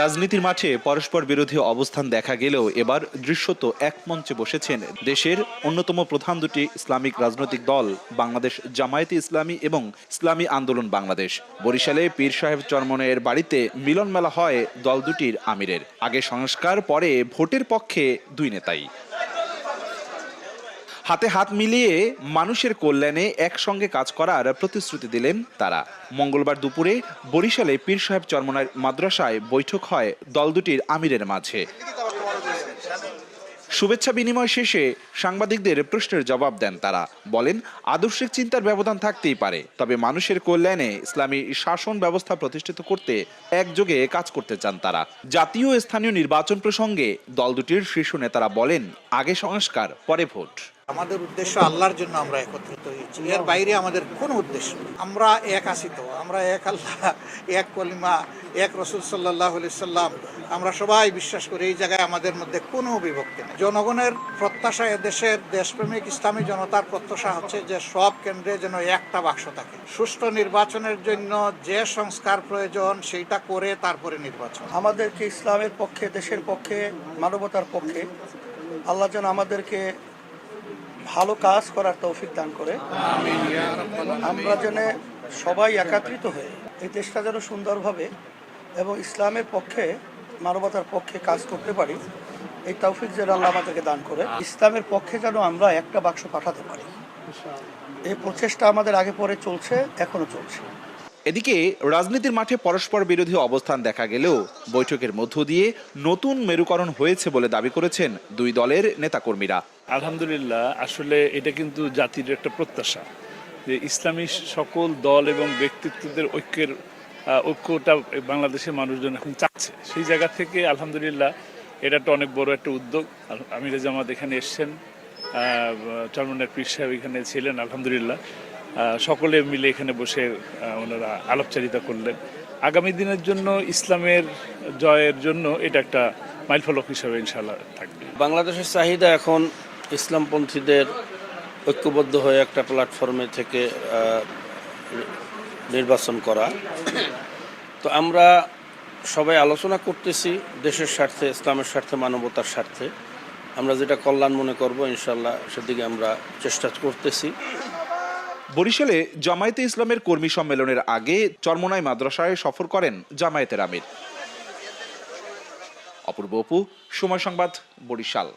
রাজনীতির মাঠে পরস্পর বিরোধী অবস্থান দেখা গেলেও এবার দৃশ্যত এক মঞ্চে বসেছেন দেশের অন্যতম প্রধান দুটি ইসলামিক রাজনৈতিক দল, বাংলাদেশ জামায়াতে ইসলামী এবং ইসলামী আন্দোলন বাংলাদেশ। বরিশালে পীর সাহেব চরমনের বাড়িতে মিলন মেলা হয় দল দুটির আমিরের। আগে সংস্কার, পরে ভোটের পক্ষে দুই নেতাই। হাতে হাত মিলিয়ে মানুষের কল্যাণে একসঙ্গে কাজ করার প্রতিশ্রুতি দিলেন তারা। মঙ্গলবার দুপুরে বরিশালে পীর সাহেব চরমনার মাদ্রাসায় বৈঠক হয় দল দুটির আমিরের মাঝে। শুভেচ্ছা বিনিময় শেষে সাংবাদিকদের প্রশ্নের জবাব দেন তারা। বলেন, আদর্শিক চিন্তার ব্যবধান থাকতেই পারে, তবে মানুষের কল্যাণে ইসলামী শাসন ব্যবস্থা প্রতিষ্ঠিত করতে একযোগে কাজ করতে চান তারা। জাতীয় স্থানীয় নির্বাচন প্রসঙ্গে দল দুটির শীর্ষ নেতারা বলেন, আগে সংস্কার, পরে ভোট। আমাদের উদ্দেশ্য আল্লাহর জন্য আমরা একত্রিত হয়েছি। এর বাইরে আমাদের কোন উদ্দেশ্য আমরা এক আছি তো। আমরা এক আল্লাহ, এক কলিমা, এক রসুল সাল্লাহ সাল্লাম। আমরা সবাই বিশ্বাস করি এই জায়গায় আমাদের মধ্যে কোনো বিভক্তি নেই। জনগণের প্রত্যাশা দেশের দেশপ্রেমিক ইসলামী জনতার প্রত্যাশা হচ্ছে যে সব কেন্দ্রে যেন একটা বাক্স থাকে। সুষ্ঠু নির্বাচনের জন্য যে সংস্কার প্রয়োজন সেইটা করে তারপরে নির্বাচন। আমাদেরকে ইসলামের পক্ষে, দেশের পক্ষে, মানবতার পক্ষে আল্লাহ যেন আমাদেরকে ভালো কাজ করার তৌফিক দান করে। আমরা যেন সবাই একাত্রিত হয়ে এই দেশটা যেন সুন্দরভাবে এবং ইসলামের পক্ষে, মানবতার পক্ষে কাজ করতে পারি, এই তৌফিক যেন আল্লাহ আমাদেরকে দান করে। ইসলামের পক্ষে যেন আমরা একটা বাক্স পাঠাতে পারি। এই প্রচেষ্টা আমাদের আগে পরে চলছে, এখনও চলছে। এদিকে রাজনীতির মাঠে পরস্পর বিরোধী অবস্থান দেখা গেলেও বৈঠকের মধ্য দিয়ে নতুন মেরুকরণ হয়েছে বলে দাবি করেছেন দুই দলের নেতাকর্মীরা। আলহামদুলিল্লাহ, আসলে এটা কিন্তু জাতির একটা প্রত্যাশা যে ইসলামী সকল দল এবং ব্যক্তিত্বদের ঐক্যের ঐক্যটা বাংলাদেশের মানুষজন এখন চাচ্ছে। সেই জায়গা থেকে আলহামদুলিল্লাহ এটা একটা অনেক বড় একটা উদ্যোগ। আমির জামাত এখানে এসছেন চরমনের পীর সাহেব এখানে ছিলেন, আলহামদুলিল্লাহ। সকলে মিলে এখানে বসে ওনারা আলাপচারিতা করলেন। আগামী দিনের জন্য ইসলামের জয়ের জন্য এটা একটা মাইলফলক হিসাবে ইনশাল্লাহ থাকবে। বাংলাদেশের চাহিদা এখন ইসলামপন্থীদের ঐক্যবদ্ধ হয়ে একটা প্ল্যাটফর্মে থেকে নির্বাচন করা। তো আমরা সবাই আলোচনা করতেছি দেশের স্বার্থে, ইসলামের স্বার্থে, মানবতার স্বার্থে। আমরা যেটা কল্যাণ মনে করব ইনশাল্লাহ সেদিকে আমরা চেষ্টা করতেছি। বরিশালে জামায়াতে ইসলামের কর্মী সম্মেলনের আগে চরমনাই মাদ্রাসায় সফর করেন জামায়াতের আমির। অপূর্ব অপু, সময় সংবাদ বরিশাল।